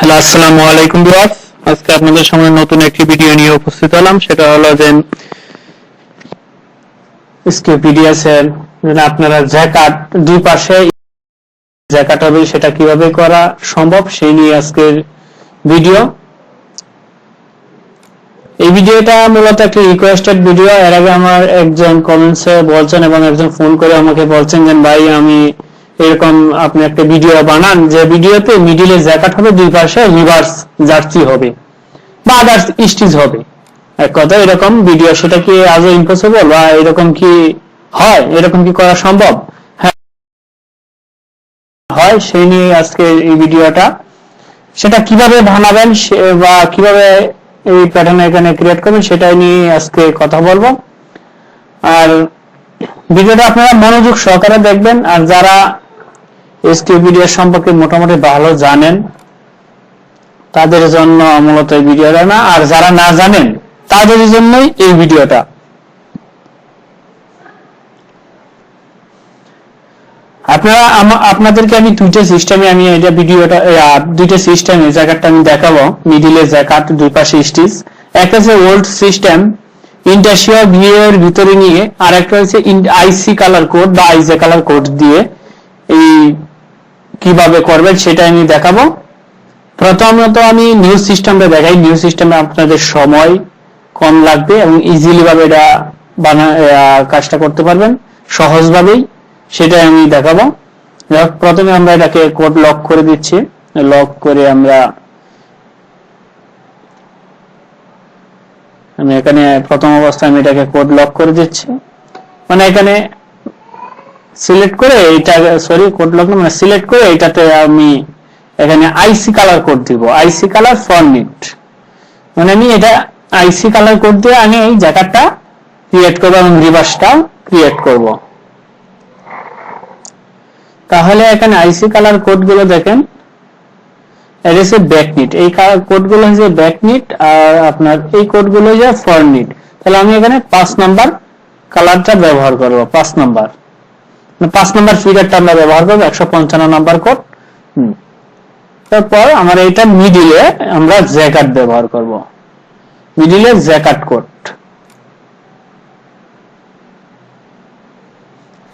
Hello, আসসালামু আলাইকুম বিওয়াস আজকে আপনাদের সামনে নতুন একটি ভিডিও নিয়ে উপস্থিত হলাম। সেটা হলো যে স্কিপিডিয়াস এর আপনারা জ্যাকাট দুই পাশে জ্যাকাট হবে, সেটা কীভাবে করা সম্ভব, সেই নিয়ে আজকের ভিডিও। এই ভিডিওটা মূলত একটি রিকোয়েস্টেড ভিডিও। এর আগে আমার একজন কমেন্টসে বলছেন এবং একজন ফোন করে আমাকে বলছেন যে, ভাই, আমি এরকম আপনি একটা ভিডিও বানান, যে ভিডিওতে মিডিলে জ্যাকেট হবে, দুই পাশে রিভার্স জার্সি হবে বা আদার্স স্টিচ হবে। এক কথা এরকম ভিডিও সেটা কি আজও ইম্পসিবল বা এরকম কি হয়? এরকম কি করা সম্ভব? হ্যাঁ হয়, সেই নিয়ে আজকে এই ভিডিওটা সেটা কীভাবে বানাবেন বা কীভাবে এই প্যাটার্ন এখানে ক্রিয়েট করবেন, সেটাই নিয়ে আজকে কথা বলব। আর ভিডিওটা আপনারা মনোযোগ সহকারে দেখবেন, আর যারা এসকিউ ভিডিও সম্পর্কে মোটামুটি ভালো জানেন। তাদের জন্য মূলত এই ভিডিওটা না, আর যারা না জানেন, তাদের জন্যই এই ভিডিওটা। আপনারা আপনাদেরকে আমি দুইটা সিস্টেমে আমি এটা ভিডিওটা দুইটা সিস্টেমে জ্যাকেটটা আমি দেখাবো মিডিলে জ্যাকেট দুই পাশে স্টিচ। একটা হচ্ছে ওল্ড সিস্টেম ইন্টারশিয়া ভিউ এর ভিতরে নিয়ে আর একটা হচ্ছে আইসি কালার কোড বা আইজে কালার কোড দিয়ে এই কীভাবে করবেন সেটা আমি দেখাবো। প্রথমত আমি নিউজ সিস্টেমটা দেখাই। নিউজ সিস্টেমে আপনাদের সময় কম লাগবে এবং ইজিলি ভাবে এটা বানা কাজটা করতে পারবেন। সহজভাবেই সেটা আমি দেখাবো। প্রথমে আমরা এটাকে কোড লক করে দিচ্ছি। লক করে আমরা আমি এখানে প্রথম অবস্থায় আমি এটাকে কোড লক করে দিচ্ছি। মানে এখানে সিলেক্ট করে এইটা সরি কোড লক মানে সিলেক্ট করে এটাতে আমি এখানে আইসি কালার কোড দিব। আইসি কালার ফরনিট মানে আমি এটা আইসি কালার কোড দিয়ে আমি এই জায়গাটা ক্রিয়েট করব এবং রিভার্সটাও ক্রিয়েট করব। তাহলে এখানে আইসি কালার কোডগুলো দেখেন। এটা হচ্ছে ব্যাকনিট এই কোডগুলো হচ্ছে ব্যাকনিট আর আপনার এই কোডগুলো হচ্ছে ফরনিট তাহলে আমি এখানে পাঁচ নাম্বার কালারটা ব্যবহার করব, পাঁচ নাম্বার পাঁচ নাম্বার ফিগারটা আমরা ব্যবহার করব একশো পঞ্চান্ন নাম্বার কোড তারপর আমার এটা মিডিলে আমরা জ্যাকাট ব্যবহার করব। মিডিলে জ্যাকাট কোড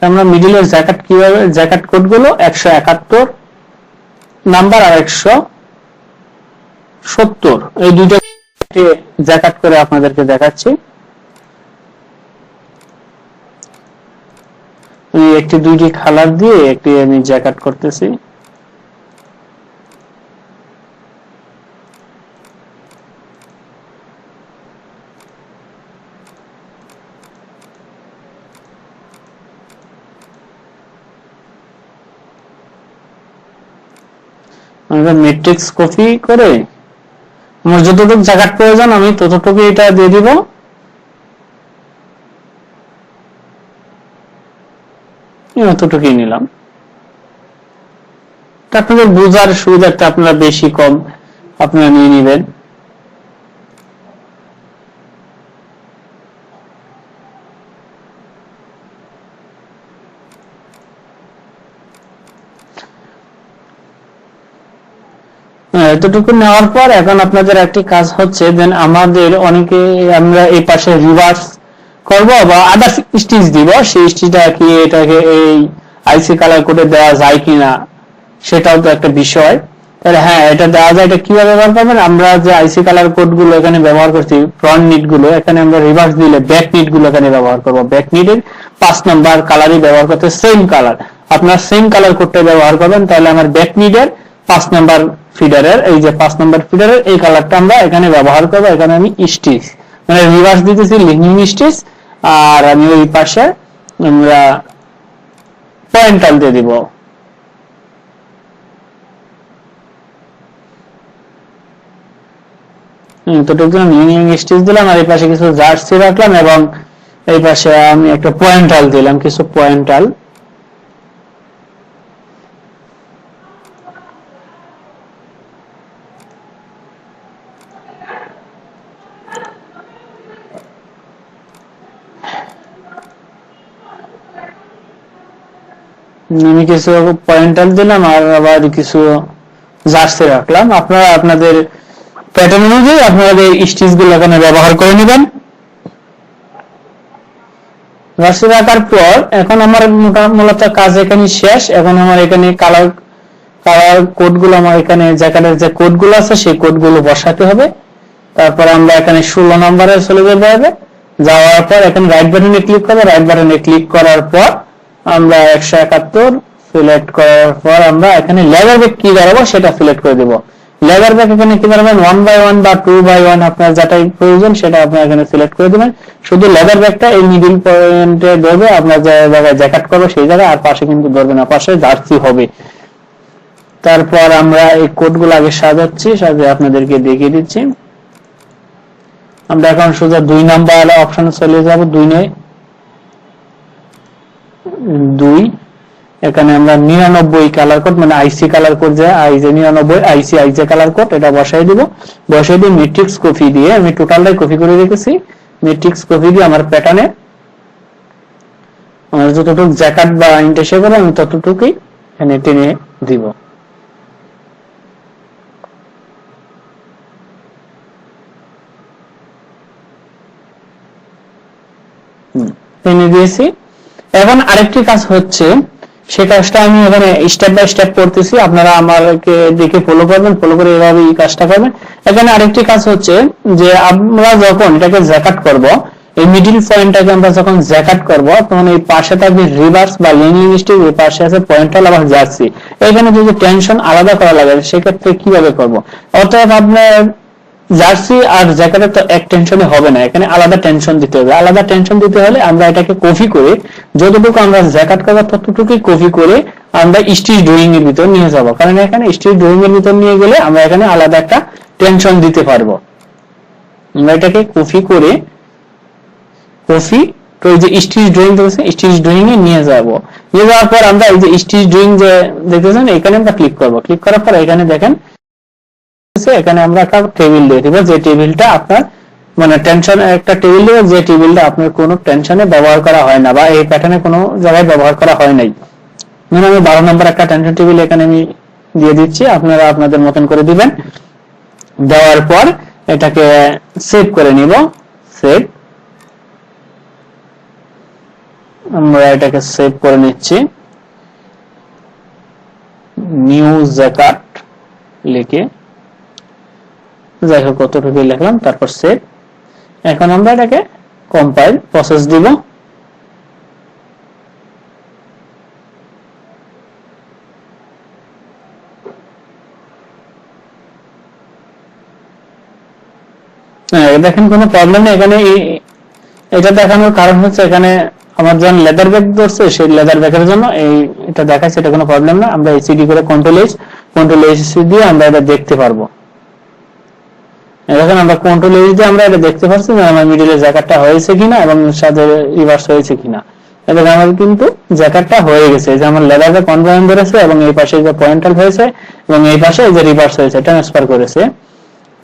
আমরা মিডিলে জ্যাকাট কীভাবে জ্যাকাট কোডগুলো একশো একাত্তর নাম্বার আর একশো সত্তর। এই দুইটা জ্যাকাট করে আপনাদেরকে দেখাচ্ছি। আমি একটি দুইটি কালার দিয়ে একটি আমি জ্যাকেট করতেছি। আমরা মেট্রিক্স কপি করে, আমার যতটুকু জায়গার প্রয়োজন আমি ততটুকু এটা দিয়ে দিব। এই অতটুকুই নিলাম। আপনাদের বোঝার সুবিধাটা আপনারা বেশি কম আপনারা নিয়ে নেবেন। হ্যাঁ, এতটুকু নেওয়ার পর এখন আপনাদের একটি কাজ হচ্ছে দেন আমাদের অনেকে আমরা এই পাশে রিভার্স করব বা আদার্স স্টিচ দিব, সেই স্টিচটা কি এটাকে এই আইসি কালার কোডে দেওয়া যায় কিনা সেটাও তো একটা বিষয়। তাহলে হ্যাঁ এটা দেওয়া যায়, এটা কীভাবে ব্যবহার করবেন? আমরা যে আইসি কালার কোডগুলো এখানে ব্যবহার করছি ফ্রন্ট নিটগুলো, এখানে আমরা রিভার্স দিলে ব্যাক নিটগুলো এখানে ব্যবহার করব। ব্যাক নিটের পাঁচ নাম্বার কালারই ব্যবহার করতে সেম কালার আপনার সেম কালার কোডটা ব্যবহার করবেন, তাহলে আমার ব্যাক নিটের পাঁচ নাম্বার ফিডারের এই যে পাঁচ নাম্বার ফিডারের এই কালারটা আমরা এখানে ব্যবহার করব, এখানে আমি স্টিচ মানে রিভার্স দিতেছি লিঙ্কিং স্টিচ আর আমি ওই পাশে আমরা পয়েন্টাল দিয়ে দিব। দিলাম আর এই পাশে কিছু জার্সি রাখলাম এবং এই পাশে আমি একটা পয়েন্টাল দিলাম, কিছু পয়েন্টাল আমি কিছু পয়েন্টাল দিলাম আর আবার কিছু জার্সি রাখলাম। আপনারা আপনাদের প্যাটার্ন অনুযায়ী আপনাদের স্টিচগুলো এখানে ব্যবহার করে নেবেন। জার্সি রাখার পর এখন আমার মূলত কাজ এখানে শেষ। এখন আমার এখানে কালার কালার কোডগুলো আমার এখানে জ্যাকেটের যে কোডগুলো আছে সেই কোডগুলো বসাতে হবে। তারপর আমরা এখানে ষোলো নম্বরে চলে যেতে হবে যাওয়ার পর এখানে রাইট বাটনে ক্লিক করব। রাইট বাটনে ক্লিক করার পর আমরা একশো একাত্তর সিলেক্ট করার পর আমরা এখানে লেবার ব্যাগ কি দাঁড়াবো সেটা সিলেক্ট করে দিব। লেবার ব্যাগ এখানে কি দাঁড়াবেন ওয়ান বাই ওয়ান বা টু বাই ওয়ান আপনার যেটাই প্রয়োজন সেটা আপনি এখানে সিলেক্ট করে দেবেন। শুধু লেবার ব্যাগটা এই মিডিল পয়েন্টে ধরবে, আপনার যে জায়গায় জ্যাকেট করব সেই জায়গায়, আর পাশে কিন্তু ধরবে না, পাশে জার্সি হবে। তারপর আমরা এই কোডগুলো আগে সাজাচ্ছি, সাজিয়ে আপনাদেরকে দেখিয়ে দিচ্ছি। আমরা এখন সোজা দুই নাম্বার অপশনে চলে যাব, দুই নয়। দুই, এখানে আমরা নিরানব্বই কালার কোড মানে আইসি কালার কোড যে আইজে নিরানব্বই আইসি আইজে কালার কোড এটা বসাই দিব। বসাই দিয়ে মেট্রিক্স কপি দিয়ে, আমি টোটালটাই কপি করে রেখেছি। মেট্রিক্স কপি দিয়ে আমার প্যাটার্নে আমার যতটুকু জ্যাকেট বা ইন্টেসে করে আমি ততটুকুই এখানে টেনে দিব। টেনে দিয়েছি। এখন আরেকটি কাজ হচ্ছে, সে কাজটা আমি এখানে স্টেপ বাই স্টেপ করতেছি। আপনারা আমাকে দেখে ফলো করবেন ফলো করে এভাবে এই কাজটা করবেন। এখানে আরেকটি কাজ হচ্ছে যে, আমরা যখন এটাকে জ্যাকাট করব, এই মিডিল পয়েন্টটাকে আমরা যখন জ্যাকাট করব, তখন এই পাশে থাকবে রিভার্স বা লিনিং স্টিক এই পাশে আছে পয়েন্টাল আবার জার্সি এখানে যদি টেনশন আলাদা করা লাগে, সেক্ষেত্রে কীভাবে করব? অর্থাৎ আপনার জার্সি আর জ্যাকেটে তো এক টেনশনে হবে না, এখানে আলাদা টেনশন দিতে হবে। আলাদা টেনশন দিতে হলে আমরা এটাকে কপি করে, যতটুকু আমরা জ্যাকেট করব ততটুকুই কপি করে আমরা স্টিচ ড্রয়িং এর ভিতর নিয়ে যাব। কারণ এখানে স্টিচ ড্রয়িং এর ভিতর নিয়ে গেলে আমরা এখানে আলাদা একটা টেনশন দিতে পারব। আমরা এটাকে কপি করে কপি তো এই যে স্টিচ ড্রয়িং দেখেছেন স্টিচ ড্রয়িং এ নিয়ে যাব। নিয়ে যাওয়ার পর আমরা এই যে স্টিচ ড্রয়িং যে দেখতেছেন এখানে আমরা ক্লিক করব। ক্লিক করার পর এখানে দেখেন এখানে আমরা একটা টেবিল দিয়ে দিব, যে টেবিলটা আপনার মানে টেনশন একটা টেবিল দিব, যে টেবিলটা আপনার কোনো টেনশনে ব্যবহার করা হয় না, বা এই প্যাটার্নে কোনো জায়গায় ব্যবহার করা হয় নাই। ধরুন আমি বারো নম্বর একটা টেনশন টেবিল এখানে আমি দিয়ে দিচ্ছি, আপনারা আপনাদের মতন করে দিবেন। দেওয়ার পর এটাকে সেভ করে নিব সেভ আমরা এটাকে সেভ করে নিচ্ছি। নিউ জ্যাকাট লিখে। যাই হোক কতটুকু লিখলাম তারপর সেভ এখন আমরা এটাকে কম্পাইল প্রসেস দিব। হ্যাঁ, দেখেন কোনো প্রবলেম নেই। এখানে এটা দেখানোর কারণ হচ্ছে এখানে আমার যখন লেদার ব্যাগ ধরছে সেই লেদার ব্যাগের জন্য এই এটা দেখাচ্ছে এটা কোনো প্রবলেম না। আমরা এসিডি করে কন্ট্রোল এস কন্ট্রোল এস দিয়ে আমরা এটা দেখতে পারব। এখন আমরা কন্ট্রোল দিয়ে আমরা এটা দেখতে পাচ্ছি যে আমার মিডিলের জ্যাকেটটা হয়েছে কিনা এবং সাথে রিভার্স হয়েছে কিনা। এবার আমাদের কিন্তু জ্যাকেটটা হয়ে গেছে। যে আমার লেদার কনভেন ধরেছে এবং এই পাশে যে পয়েন্টাল হয়েছে এবং এই পাশে যে রিভার্স হয়েছে ট্রান্সফার করেছে।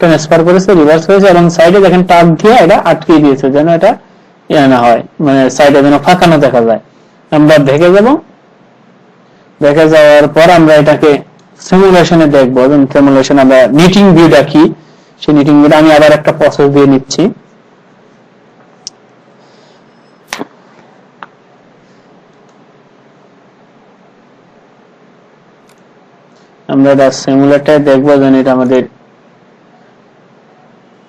ট্রান্সফার করেছে রিভার্স হয়েছে এবং সাইডে দেখেন, টাক দিয়ে এটা আটকে দিয়েছে যেন এটা ইয়ে না হয় মানে সাইডে যেন ফাঁকানো দেখা যায়। আমরা দেখে যাব। দেখে যাওয়ার পর আমরা এটাকে সিমুলেশনে দেখব। এবং সিমুলেশন আমরা নিটিং ভিউটা কি সেই নিটিংগুলো আমি আবার একটা প্রসেস দিয়ে নিচ্ছি। আমরা এটা সিমুলেটারে দেখব যেন এটা আমাদের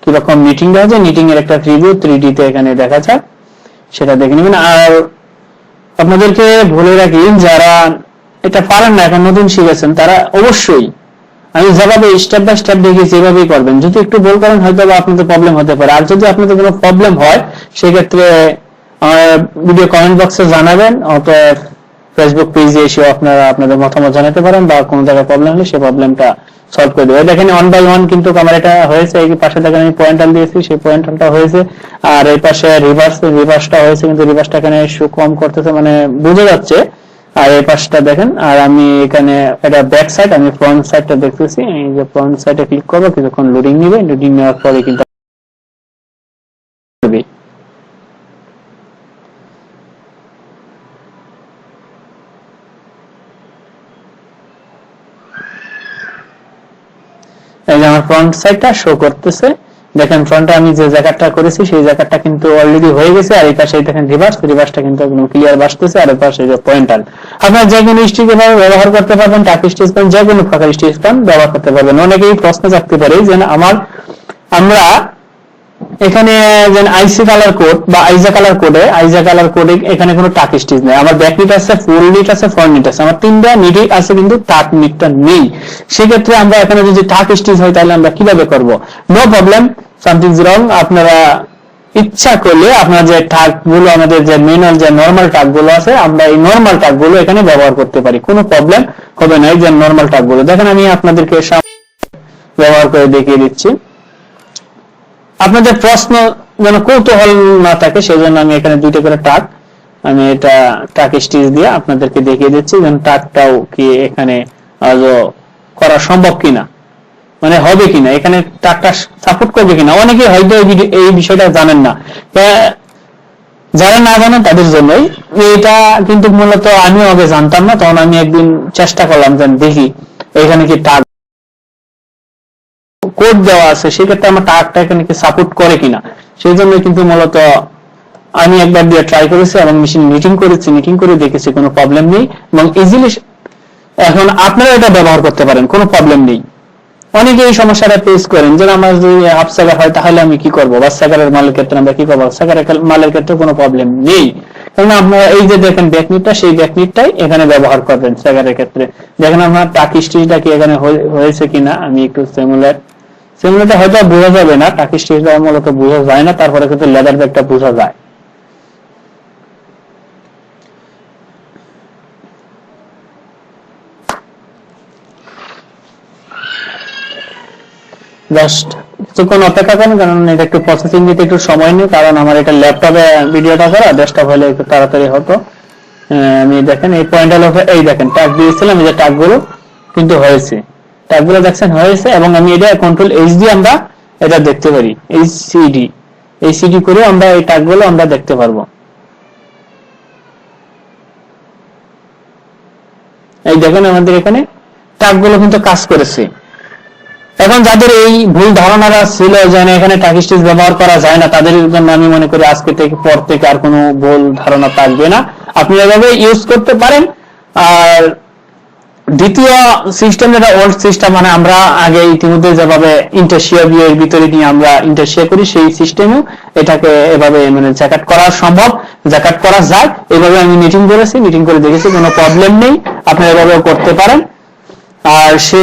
কীরকম মিটিং আছে। মিটিং এর একটা রিভিউ থ্রি তে এখানে দেখা যাক, সেটা দেখে নেবেন। আর আপনাদেরকে বলে রাখি, যারা এটা পারেন না, এখন নতুন শিখেছেন, তারা অবশ্যই আমি যেভাবে স্টেপ বাই স্টেপ দেখিয়েছি এভাবেই করবেন। যদি একটু ভুল করেন হয়তো আপনাদের প্রবলেম হতে পারে। আর যদি আপনাদের কোনো প্রবলেম হয়, সেক্ষেত্রে ভিডিও কমেন্ট বক্সে জানাবেন, অতএব ফেসবুক পেজে এসে আপনারা আপনাদের মতামত জানাতে পারেন বা কোনো জায়গায় প্রবলেম হলে সেই প্রবলেমটা সলভ করে দেবে দেখেন ওয়ান বাই ওয়ান কিন্তু আমার এটা হয়েছে। এই পাশে দেখেন, আমি পয়েন্টাল দিয়েছি, সেই পয়েন্টালটা হয়েছে। আর এই পাশে রিভার্স রিভার্সটা হয়েছে, কিন্তু রিভার্সটা এখানে শো কম করতেছে মানে বুঝে যাচ্ছে আর এই পাশটা দেখেন, আর আমি এখানে এটা ব্যাক সাইড আমি ফ্রন্ট সাইডটা দেখতেছি, এই যে ফ্রন্ট সাইডে ক্লিক করব, কিছুক্ষণ লোডিং নিবে লোডিং নেওয়ার পরে কিন্তু এই যে আমার ফ্রন্ট সাইডটা শো করতেছে দেখেন ফ্রন্টে আমি যে জায়গাটা করেছি, সেই জায়গাটা কিন্তু অলরেডি হয়ে গেছে, আর এই পাশে দেখেন রিভার্স রিভার্সটা কিন্তু একদম ক্লিয়ার বাসতেছে, আর এই পাশে যে পয়েন্টার আপনার যে কোনো স্টিচ এভাবে ব্যবহার করতে পারবেন, টাক স্টিচ পেন, যে কোনো প্রকার স্টিচ পেন, ব্যবহার করতে পারবেন। অনেকেই প্রশ্ন থাকতে পারে যে আমার, আমরা এখানে আইসি কালার কোড বা আইজা কালার কোডে আইজা কালার কোডে এখানে কোনো টাক স্টিচ নেই। আমার ব্যাক নিট আছে ফুল নিট আছে ফ্রন্ট নিট আছে। আমার তিনটা নিটই আছে, কিন্তু টাক নিটটা নেই। সেক্ষেত্রে আমরা এখানে যদি টাক স্টিচ হয়, তাহলে আমরা কীভাবে করব? নো প্রবলেম সামথিং রং আপনারা ইচ্ছা করলে আপনার যে টাকগুলো, আমাদের যে ম্যানুয়াল যে নর্মাল টাকগুলো আছে, আমরা এই নর্মাল টাকগুলো এখানে ব্যবহার করতে পারি। কোনো প্রবলেম হবে না, এই যে নর্মাল টাকগুলো। দেখেন, আমি আপনাদেরকে ব্যবহার করে দেখিয়ে দিচ্ছি। আপনাদের প্রশ্ন যেন কৌতূহল না থাকে সেই জন্য আমি এখানে দুইটা করে টাক। আমি এটা টাক স্টিচ দিয়ে আপনাদেরকে দেখিয়ে দিচ্ছি, যেন টাকটাও কি এখানে আজও করা সম্ভব কিনা। মানে হবে কিনা, এখানে টাকটা সাপোর্ট করবে কিনা। অনেকে হয়তো এই বিষয়টা জানেন না। যারা না জানেন, তাদের জন্যই। এটা কিন্তু মূলত আমিও আগে জানতাম না, তখন আমি একদিন চেষ্টা করলাম যে দেখি, এখানে কি টাক কোড দেওয়া আছে, সেক্ষেত্রে আমার টাকটা এখানে কি সাপোর্ট করে কিনা? সেই জন্য কিন্তু মূলত আমি একবার দিয়ে ট্রাই করেছি এবং মেশিন মিটিং করেছি মিটিং করে দেখেছি, কোনো প্রবলেম নেই। এবং ইজিলি এখন আপনারা এটা ব্যবহার করতে পারেন, কোনো প্রবলেম নেই। অনেকে এই সমস্যাটা ফেস করেন, যে আমার যদি হাফ সাগার হয়, তাহলে আমি কি করব? বা সাগারের মালের ক্ষেত্রে আমরা কি করব? সাগারের মালের ক্ষেত্রে কোনো প্রবলেম নেই। কারণ আপনারা এই যে দেখেন ব্যাকনিটটা সেই ব্যাকনিটটাই এখানে ব্যবহার করবেন সাগারের ক্ষেত্রে। দেখেন আপনার টাকি স্টিচটা কি এখানে হয়ে- হয়েছে কিনা? আমি একটু সিমুলার সিমুলারটা হয়তো বোঝা যাবে না টাকি স্টিচটা মূলত বোঝা যায় না, তারপরে কিন্তু লেদার ব্যাগটা বোঝা যায়। জাস্ট কিছুক্ষণ অপেক্ষা করেন, কারণ এটা একটু প্রসেসিং একটু সময় নেই, কারণ আমার এটা ল্যাপটপে ভিডিওটা করা ডেস্কটপ হলে একটু তাড়াতাড়ি হতো। আমি দেখেন, এই পয়েন্ট এই দেখেন টাক দিয়েছিলাম, এই যে ট্যাগগুলো কিন্তু হয়েছে। ট্যাগ দেখছেন হয়েছে এবং আমি এটা কন্ট্রোল এইচ দিয়ে আমরা এটা দেখতে পারি এই সিডি এই সিডি করে আমরা এই ট্যাগগুলো আমরা দেখতে পারব। এই দেখেন আমাদের এখানে ট্যাগগুলো কিন্তু কাজ করেছে। এখন যাদের এই ভুল ধারণাটা ছিল যে এখানে টাকি স্টিচ ব্যবহার করা যায় না, তাদের জন্য আমি মনে করি আজকে থেকে পর থেকে আর কোনো ভুল ধারণা থাকবে না। আপনি এভাবে ইউজ করতে পারেন, আর দ্বিতীয় সিস্টেম যেটা ওল্ড সিস্টেম মানে আমরা আগে ইতিমধ্যে যেভাবে ইন্টারশিয়া ভিতরে নিয়ে আমরা ইন্টারশিয়া করি, সেই সিস্টেমে এটাকে এভাবে মানে জ্যাকেট করা সম্ভব। জ্যাকেট করা যায় এভাবে আমি মিটিং করেছি মিটিং করে দেখেছি, কোনো প্রবলেম নেই। আপনি এভাবেও করতে পারেন। আর সে